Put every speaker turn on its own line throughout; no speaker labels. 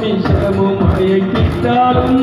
విషము మయకిట్టాలం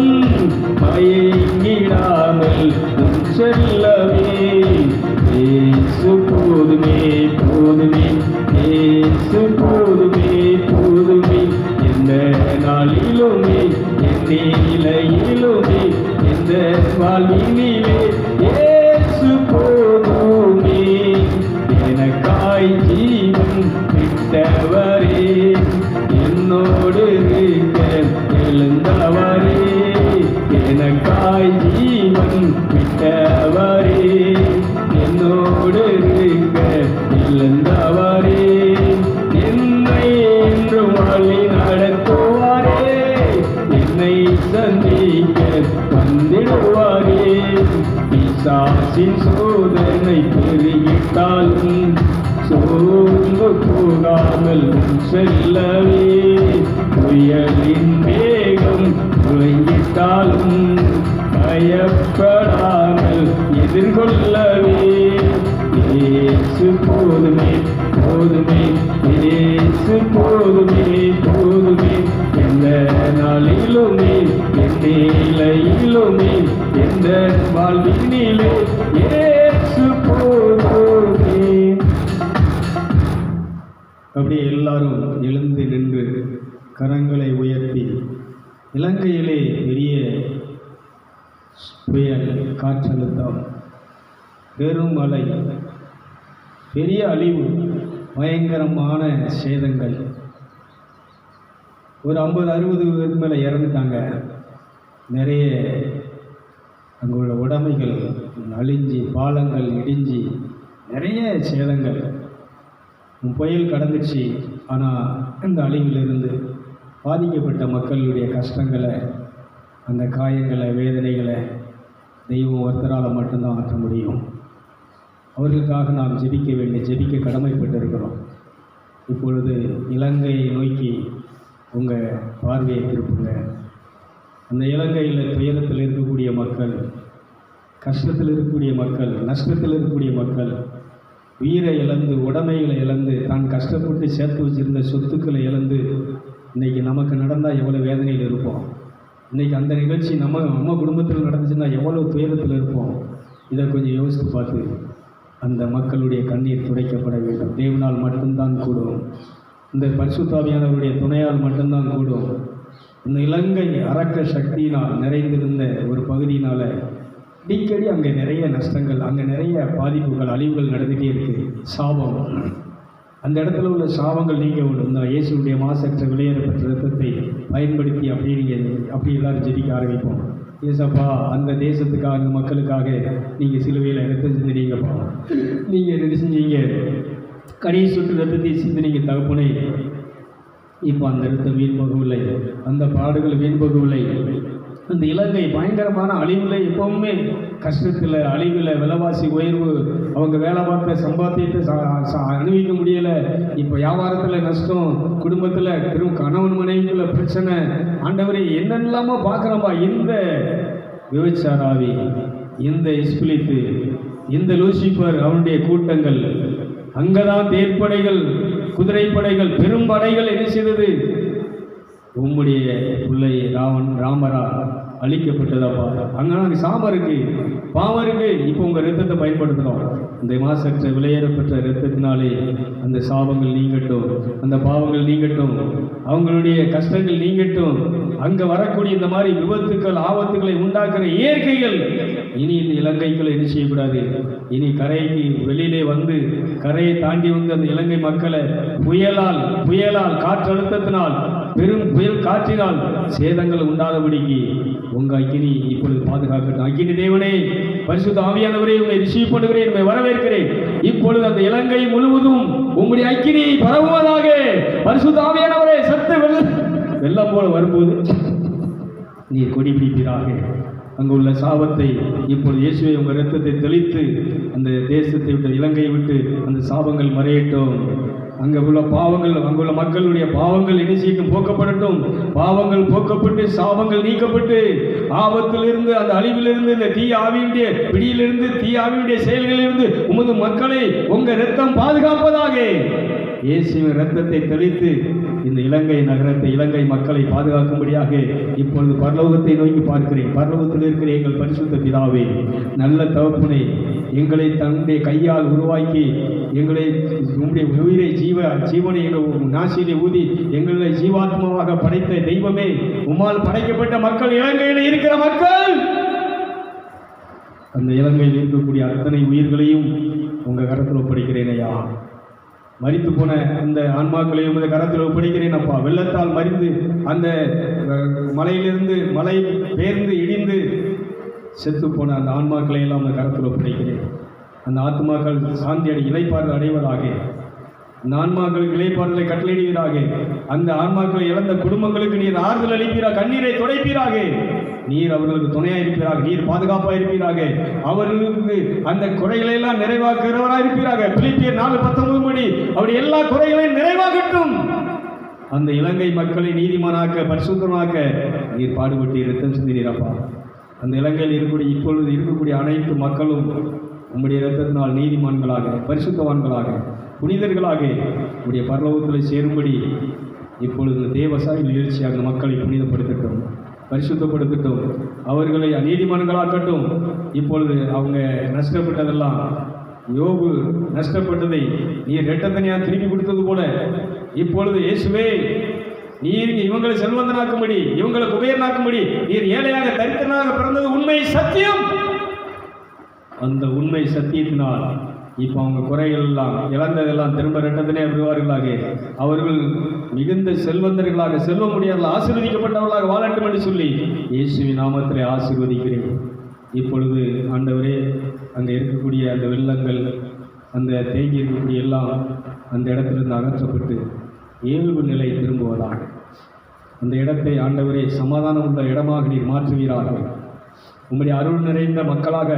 பிசாசின் இலங்கையிலே பெரிய புயல் காற்றழுத்தம் பெரும் மழை பெரிய அழிவு பயங்கரமான சேதங்கள். ஒரு ஐம்பது அறுபது பேருக்கு மேலே இறந்துட்டாங்க. நிறைய அங்கே உள்ள உடைமைகள் அழிஞ்சு பாலங்கள் இடிஞ்சு நிறைய சேதங்கள். புயல் கடந்துச்சு. ஆனால் இந்த அழிவிலிருந்து பாதிக்கப்பட்ட மக்களுடைய கஷ்டங்களை அந்த காயங்களை வேதனைகளை தெய்வம் ஒருத்தரால் மட்டும்தான் ஆற்ற முடியும். அவர்களுக்காக நாம் ஜெபிக்க வேண்டிய ஜெபிக்க கடமைப்பட்டிருக்கிறோம். இப்பொழுது இலங்கையை நோக்கி உங்கள் பார்வையை திருப்புங்க. அந்த இலங்கையில் துயரத்தில் இருக்கக்கூடிய மக்கள் கஷ்டத்தில் இருக்கக்கூடிய மக்கள் நஷ்டத்தில் இருக்கக்கூடிய மக்கள் உயிரை இழந்து உடைமைகளை இழந்து தான் கஷ்டப்பட்டு சேர்த்து வச்சிருந்த சொத்துக்களை இழந்து இன்றைக்கி நமக்கு நடந்தால் எவ்வளோ வேதனையில் இருப்போம். இன்னைக்கு அந்த நிகழ்ச்சி நம்ம நம்ம குடும்பத்தில் நடந்துச்சுன்னா எவ்வளோ துயரத்தில் இருப்போம். இதை கொஞ்சம் யோசித்து பார்த்து அந்த மக்களுடைய கண்ணீர் துடைக்கப்பட வேண்டும். தேவனால் மட்டும்தான் கூடும். இந்த பரிசுத்தாவியானவருடைய துணையால் மட்டும்தான் கூடும். இந்த இலங்கை அரக்க சக்தியினால் நிறைந்திருந்த ஒரு பகுதியினால் அடிக்கடி அங்கே நிறைய நஷ்டங்கள் அங்கே நிறைய பாதிப்புகள் அழிவுகள் நடந்துகிட்டே இருக்குது சாபம். அந்த இடத்துல உள்ள சாபங்கள் நீங்க வேண்டும் இந்த இயேசுடைய மாசற்ற விளையாடப்பட்ட ரத்தத்தை பயன்படுத்தி அப்படியே நீங்கள் அப்படி எல்லாரும் ஜெபிக்க ஆரம்பிப்போம். ஏசப்பா அந்த தேசத்துக்காக அந்த மக்களுக்காக நீங்கள் சிலுவையில் ரத்தம் சிந்தினீங்கப்பா நீங்கள் என்ன செஞ்சீங்க? கடையை சுட்டு ரத்தத்தை சிந்தினீங்க தகப்பனை. இப்போ அந்த ரத்தம் வீண் போகவில்லை. அந்த பாடுகள் வீண் போகவில்லை. இந்த இலங்கை பயங்கரமான அழிவில் எப்பவுமே கஷ்டத்தில் அழிவில் விலைவாசி உயர்வு அவங்க வேலை பார்த்த சம்பாத்தியத்தை அனுபவிக்க முடியலை. இப்போ வியாபாரத்தில் நஷ்டம் குடும்பத்தில் பெரும் கணவன் மனைவிக்குள்ள பிரச்சனை. ஆண்டவரை என்னெல்லாமோ பார்க்குறோம்பா இந்த விபச்சாராவி இந்த இஸ்பிலித்து இந்த லூசிபர் அவனுடைய கூட்டங்கள் அங்கதான் தேர்ப்படைகள் குதிரைப்படைகள் பெரும் படைகள் என்ன செய்தது? உம்முடைய பிள்ளை ராவன் ராமரா அழிக்கப்பட்டதாப்பா. பார்த்தோம் அங்கே இருக்கு பாவம் இருக்கு. இப்போ உங்கள் ரத்தத்தை பயன்படுத்துறோம் இந்த மாசற்ற விலையேறப்பட்ட ரத்தத்தினாலே அந்த சாபங்கள் நீங்கட்டும். அந்த பாவங்கள் நீங்கட்டும். அவங்களுடைய கஷ்டங்கள் நீங்கட்டும். அங்கே வரக்கூடிய இந்த மாதிரி விபத்துக்கள் ஆபத்துக்களை உண்டாக்குற இயற்கைகள் இனி இந்த இலங்கைக்குள்ள என்ன செய்யக்கூடாது? இனி கரைக்கு வெளியிலே வந்து கரையை தாண்டி வந்து அந்த இலங்கை மக்களை புயலால் புயலால் காற்றழுத்தத்தினால் பெரும் புயல் காற்றினால் சேதங்கள் உண்டாதபடிக்கு உங்க அக்கினி இப்பொழுது பாதுகாக்கட்டும். அக்கினி தேவனே பரிசுத்த ஆவியானவரே உங்களை ரிசீவ் பண்ணுகிறேன் உங்களை வரவேற்கிறேன். இப்பொழுது அந்த இலங்கை முழுவதும் உங்களுடைய அக்கினி பரவுவதாக பரிசுத்த ஆவியானவரே சத்து வெள்ள வெள்ளம் போல வரும்போது நீர் கொடி பிடிப்பீராக. அங்கு உள்ள சாபத்தை இப்பொழுது இயேசுவை உங்கள் ரத்தத்தை தெளித்து அந்த தேசத்தை விட்டு இலங்கையை விட்டு அந்த சாபங்கள் மறையட்டும். அங்கே உள்ள பாவங்கள் அங்குள்ள மக்களுடைய பாவங்கள் என்ன போக்கப்படட்டும். பாவங்கள் போக்கப்பட்டு சாபங்கள் நீக்கப்பட்டு ஆபத்திலிருந்து அந்த அழிவிலிருந்து இந்த தீ ஆவியுடைய பிடியிலிருந்து தீ ஆவியுடைய செயல்களிலிருந்து உமது மக்களை உங்கள் ரத்தம் பாதுகாப்பதாக. இயேசுவின் ரத்தத்தை தெளித்து இந்த இலங்கை நகரத்தை இலங்கை மக்களை பாதுகாக்கும்படியாக இப்பொழுது பரலோகத்தை நோக்கி பார்க்கிறேன். பரலோகத்தில் இருக்கிற எங்கள் பரிசுத்த பிதாவே நல்ல தவப்பினை எங்களை தன்னுடைய கையால் உருவாக்கி எங்களை உங்களுடைய உயிரை ஜீவ ஜீவனை நாசியிலே ஊதி எங்களை ஜீவாத்மாவாக படைத்த தெய்வமே உம்மால் படைக்கப்பட்ட மக்கள் இலங்கையில் இருக்கிற மக்கள்! அந்த இலங்கையில் இருக்கக்கூடிய அத்தனை உயிர்களையும் உங்கள் கரத்தில் ஒப்படைக்கிறேன் ஐயா. மறித்து போன அந்த ஆன்மாக்களையும் உமது கரத்தில் ஒப்படைக்கிறேன் அப்பா. வெள்ளத்தால் மறிந்து அந்த மலையிலிருந்து மலை பேர்ந்து இடிந்து செத்து போன அந்த ஆன்மாக்களை எல்லாம் உங்கள் கரத்தில் ஒப்படைக்கிறேன். அந்த ஆத்மாக்கள் சாந்தி அடை அடைவதாக அந்த ஆன்மாக்களுக்கு இலைப்பாறுதலை கட்டளையிடுவீராக. அந்த ஆன்மாக்களை இழந்த குடும்பங்களுக்கு நீர் ஆறுதல் அளிப்பீராக கண்ணீரை துடைப்பீராக. நீர் அவர்களுக்கு துணையாக இருப்பீராக நீர் பாதுகாப்பாக இருப்பீராக. அவர்களுக்கு அந்த குறைகளை எல்லாம் நிறைவாக்குகிறவராக இருப்பீராக. பிலிப்பியர் நாலு பத்தொன்பது மணி அவருடைய எல்லா குறைகளையும் நிறைவாகட்டும் அந்த இலங்கை மக்களை நீதிமானாக்க பரிசுத்தமாக்க நீர் பாடுபட்டு ரத்தம் சிந்தினீரப்பா அந்த இலங்கையில் இருக்கக்கூடிய இப்பொழுது இருக்கக்கூடிய அனைத்து மக்களும் உம்முடைய இரத்தத்தினால் நீதிமான்களாக பரிசுத்தவான்களாக புனிதர்களாக உடைய பரலோகத்தில் சேரும்படி இப்பொழுது தேவசாய் நிகழ்ச்சியாக அந்த மக்களை புனிதப்படுத்தட்டும் பரிசுத்தப்படுத்தட்டும் அவர்களை அநீதிமன்றங்களாக்கட்டும் இப்பொழுது அவங்க நஷ்டப்பட்டதெல்லாம் யோபு நஷ்டப்பட்டதை நீர் ரெட்டத்தனியாக திருப்பி கொடுத்தது போல இப்பொழுது இயேசுவே நீர் இவங்களை செல்வந்தனாக்கும்படி இவங்களை குபேரனாக்கும்படி நீர் ஏழையாக தரித்திரனாக பிறந்தது உண்மை சத்தியம். அந்த உண்மை சத்தியத்தினால் இப்போ அவங்க குறைகள் எல்லாம் இழந்ததெல்லாம் திரும்ப ரெட்டத்தினே வருவார்களாக அவர்கள் மிகுந்த செல்வந்தர்களாக செல்வ முடியாத ஆசீர்வதிக்கப்பட்டவர்களாக வாழட்டும் என்று சொல்லி இயேசுவின் நாமத்திலே ஆசீர்வதிக்கிறேன். இப்பொழுது ஆண்டவரே அங்கே இருக்கக்கூடிய அந்த வெள்ளங்கள் அந்த தேங்கி இருக்கக்கூடிய எல்லாம் அந்த இடத்திலிருந்து அகற்றப்பட்டு இயல்பு நிலை திரும்புவதாக. அந்த இடத்தை ஆண்டவரே சமாதானம் உள்ள இடமாக நீர் மாற்றுவீராக. உம்முடைய அருள் நிறைந்த மக்களாக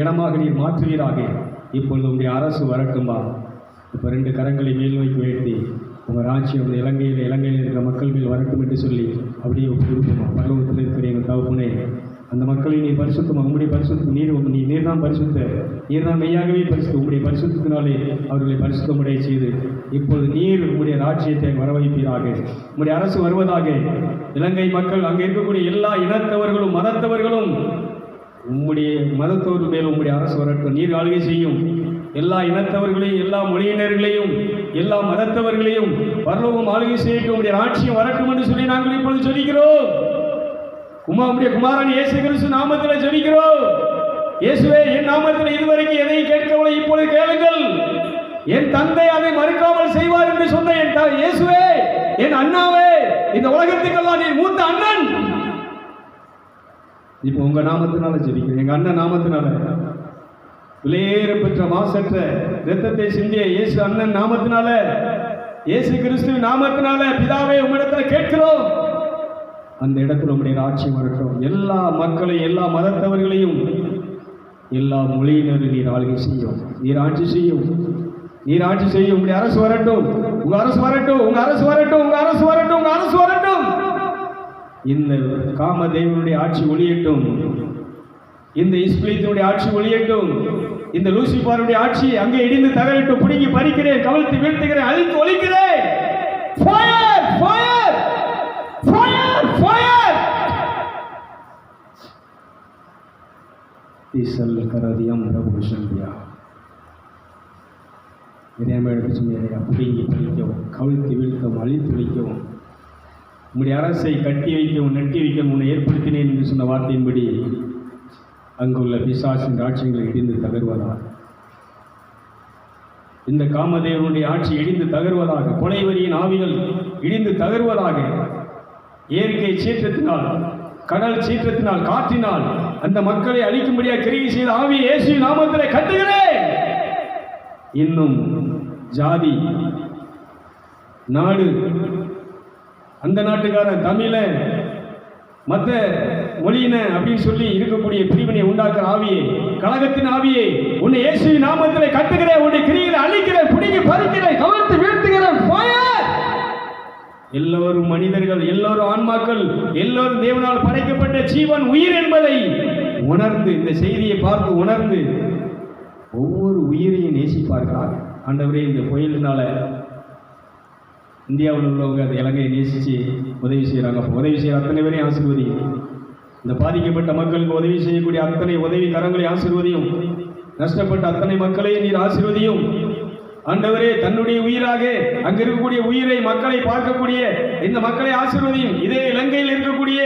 இடமாக நீர் மாற்றுவீராக. இப்பொழுது உங்களுடைய அரசு வரட்டும்பா. இப்போ ரெண்டு கரங்களை மேல் வைக்க உயர்த்தி உங்கள் ராஜ்யம் இலங்கையில் இலங்கையில் இருக்கிற மக்கள் மேல் வரட்டும் என்று சொல்லி அப்படியே ஒப்புமா பரலோகத்தில் இருக்கிற எங்கள் தகப்பனே அந்த மக்களை நீ பரிசுத்தமா? உங்களுடைய பரிசுத்தம் நீர் நீ நீர் தான் பரிசுத்த. நீர் தான் மெய்யாகவே பரிசுத்த. உங்களுடைய பரிசுத்தினாலே அவர்களை பரிசுத்தமுடைய செய்து இப்பொழுது நீர் உங்களுடைய ராஜ்யத்தை வரவைப்பீராக உங்களுடைய அரசு வருவதாக இலங்கை மக்கள் அங்கே இருக்கக்கூடிய எல்லா இனத்தவர்களும் மதத்தவர்களும் உம்முடைய மதத்தோர் மேல் உம்முடைய அரசு வரட்டும். நீர் ஆளுகை செய்யும். எல்லா இனத்தவர்களையும் எல்லா மொழியினர்களையும் எல்லா மதத்தவர்களையும் பரலோகம் ஆளுகை செய்யட்டும். உடைய ராட்சியம் வரட்டும் என்று சொல்லி நாங்கள் இப்பொழுது சொல்லிக்கிறோம். உமா உடைய குமாரன் இயேசு கிறிஸ்து நாமத்தில் ஜெபிக்கிறோம் இயேசுவே என் நாமத்தில் இதுவரைக்கும் எதையும் கேட்கவில்லை இப்பொழுது கேளுங்கள். என் தந்தை அதை மறுக்காமல் செய்வார் என்று சொன்ன என் இயேசுவே என் அண்ணாவே இந்த உலகத்துக்கெல்லாம் நீ மூத்த அண்ணன். இப்போ உங்கள் நாமத்தினால ஜெபிக்கிறேன். எங்கள் அண்ணன் நாமத்தினால. விலையேற பெற்ற மாசற்ற ரத்தத்தை சிந்திய இயேசு அண்ணன் நாமத்தினால. இயேசு கிறிஸ்துவின் நாமத்தினால பிதாவே உம்மிடத்துல கேட்கிறோம். அந்த இடத்துல உங்களுடைய ஆட்சி வரட்டும் எல்லா மக்களையும் எல்லா மதத்தவர்களையும் எல்லா மொழியினரும் நீர் ஆளுகை செய்யும். நீர் ஆட்சி செய்யும். நீர் ஆட்சி செய்யும். உங்களுடைய அரசு வரட்டும் அரசு வரட்டும். உங்க அரசு வரட்டும். உங்க அரசு வரட்டும். உங்க அரசு வரட்டும். இந்த காமதேவனுடைய ஆட்சி ஒளியட்டும் இந்த இஸ்பிலித்தினுடைய ஆட்சி ஒளியட்டும் இந்த லூசிபாருடைய ஆட்சி அங்கே இடிந்து தகரட்டும் பிடுங்கி பறிக்கிறேன் கவிழ்த்து வீழ்த்துகிறேன் அழித்து ஒழிக்கிறேன் Fire! Fire! Fire! ஈசல் கரதியம் பிரபு சந்தியா இறையாம எடுத்து சொன்னீரையா பிடுங்கி பழிக்கவும் கவிழ்த்து வீழ்த்தவும் அழித்து ஒழிக்கவும் உங்களுடைய அரசை கட்டி வைக்க நட்டி வைக்க உன்னை ஏற்படுத்தினேன் என்று சொன்ன வார்த்தையின்படி அங்குள்ள பிசாசின் ஆட்சிகளை இடிந்து தகர்வதாக இந்த காமதேவனுடைய ஆட்சி இடிந்து தகர்வதாக கொலை வரியின் ஆவிகள் இடிந்து தகர்வதாக இயற்கை சீற்றத்தினால் கடல் சீற்றத்தினால் காற்றினால் அந்த மக்களை அழிக்கும்படியாக கிரியை செய்த ஆவி இயேசு நாமத்திலே கட்டுகிறேன் இன்னும் ஜாதி நாடு அந்த நாட்டுக்காரன் தமிழன் மற்ற மொழியின அப்படின்னு சொல்லி இருக்கக்கூடிய பிரிவினை உண்டாக்குற ஆவியே கழகத்தின் ஆவியே உன்னை இயேசு நாமத்தில் கட்டுகிறேன் உன்னை கிரிகளை அழிக்கிறேன் பிடிங்கி பறிக்கிறேன் கவர்த்து வீழ்த்துகிறேன் எல்லோரும் மனிதர்கள் எல்லோரும் ஆன்மாக்கள் எல்லோரும் தேவனால் படைக்கப்பட்ட ஜீவன் உயிர் என்பதை உணர்ந்து இந்த செய்தியை பார்த்து உணர்ந்து ஒவ்வொரு உயிரையும் நேசிப்பார்களாக? ஆண்டவரே இந்த புயலினால இந்தியாவில் உள்ளவங்க அந்த இலங்கையை நேசித்து உதவி செய்கிறாங்க அப்போ உதவி செய்கிற அத்தனை பேரையும் ஆசீர்வதியும் இந்த பாதிக்கப்பட்ட மக்களுக்கு உதவி செய்யக்கூடிய அத்தனை உதவி கரங்களை ஆசீர்வதியும். நஷ்டப்பட்ட அத்தனை மக்களையும் நீர் ஆசீர்வதியும். ஆண்டவரே தன்னுடைய உயிராக அங்க இருக்கக்கூடிய உயிரை மக்களை பார்க்கக்கூடிய இந்த மக்களை ஆசீர்வதியும். இதே இலங்கையில் இருக்கக்கூடிய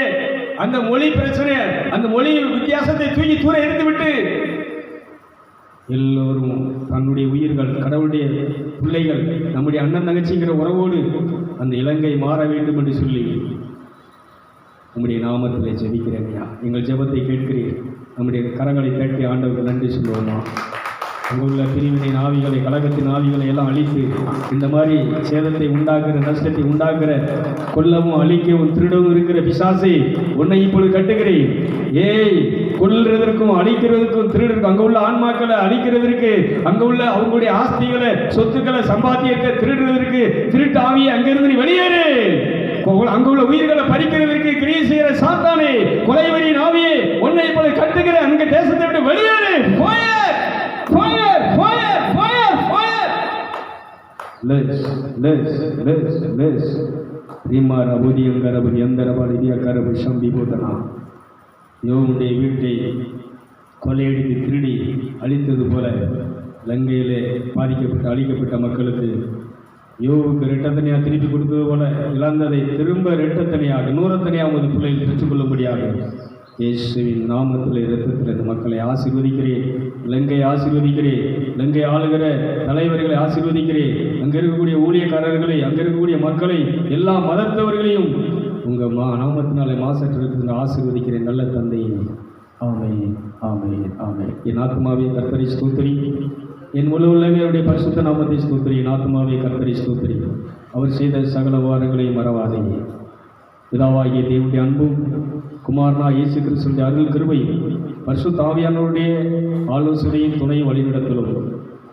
அந்த மொழி பிரச்சனை அந்த மொழியின் வித்தியாசத்தை தூக்கி தூர எடுத்துவிட்டு எல்லோரும் தன்னுடைய உயிர்கள் கடவுளுடைய பிள்ளைகள் நம்முடைய அண்ணன் தங்கச்சிங்கிற உறவோடு அந்த இலங்கை மாற வேண்டும் என்று சொல்லி நம்முடைய நாமத்தில் ஜெபிக்கிறேன் ஐயா. எங்கள் ஜெபத்தை கேட்கிறீர். நம்முடைய கரங்களை தட்டி ஆண்டவருக்கு நன்றி சொல்லுவோமா? அங்கே உள்ள பிரிவினை ஆவிகளை கழகத்தின் ஆவிகளை எல்லாம் அழித்து இந்த மாதிரி சேதத்தை உண்டாக்குற நஷ்டத்தை உண்டாக்குற கொல்லவும் அழிக்கவும் திருடவும் இருக்கிற பிசாசை உன்னை இப்பொழுது கட்டுகிறேன். ஏய் கொள்றதற்கும் அழிக்கிறதுக்கும் திருடருக்கும் அங்கே உள்ள ஆன்மாக்களை அழிக்கிறதற்கு அங்கே உள்ள அவங்களுடைய ஆஸ்திகளை சொத்துக்களை சம்பாத்தியத்தை திருடுறதற்கு திருட்டு ஆவியை அங்கிருந்து நீ வெளியேறு. கொ- அங்க உள்ள உயிர்களை பறிக்கிறதற்கு கிரியை செய்கிற சாத்தானே கொலைவரியின் ஆவியே உன்னை இப்பொழுது கட்டுகிற அங்க தேசத்தை விட்டு வெளியேறு. Fire fire fire fire fire less less less less ரீமார் அபுதி அங்கரபதி அந்தரபால் இதிய கரபு சம்பி போதனா யோவுடைய வீட்டை கொள்ளையடித்து திருடி அழித்தது போல லங்கையிலே பாதிக்கப்பட்ட அழிக்கப்பட்ட மக்களுக்கு யோவுக்கு ரெட்டத்தனையாக திருப்பி கொடுத்தது போல இழந்ததை திரும்ப ரெட்டத்தனையாக நூறத்தனையாக உமது பிள்ளைகள் பெற்றுக்கொள்ளும்படியாக இயேசுவின் நாமத்தில் இரத்தத்தில் இந்த மக்களை ஆசீர்வதிக்கிறேன். இலங்கை ஆசீர்வதிக்கிறேன். இலங்கை ஆளுகிற தலைவர்களை ஆசீர்வதிக்கிறேன். அங்கே இருக்கக்கூடிய ஊழியக்காரர்களை அங்கே இருக்கக்கூடிய மக்களை எல்லா மதத்தவர்களையும் உங்கள் மா நாமத்தினாலே மாசற்றிருக்கின்ற ஆசீர்வதிக்கிறேன் நல்ல தந்தையை ஆமை ஆமை ஆமை என் ஆத்மாவை கர்த்தரை ஸ்தூத்திரி. என் முழு உள்ளமே அவருடைய பரிசுத்த நாமத்தை ஸ்தூத்திரி. என் ஆத்மாவை கர்த்தரை ஸ்தூத்திரி. அவர் செய்த சகல வாரங்களை மறவாதே. பிதாவாகிய தேவனுடைய அன்பும் குமாரனா இயேசு கிறிஸ்துடைய அருள் கிருபையும் பரிசு ஆவியானவருடைய ஆலோசனையும் துணை வழிநடத்தலும்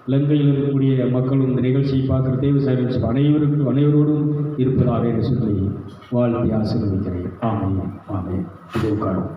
இலங்கையில் இருக்கக்கூடிய மக்களும் இந்த நிகழ்ச்சியை பார்க்குற தேவ சாரி அனைவருக்கும் அனைவரோடும் இருப்பதாக என்று சொல்லி வாழ்த்தி ஆசீர்வதிக்கிறேன். ஆமையும் ஆமையும் இது உட்காரும்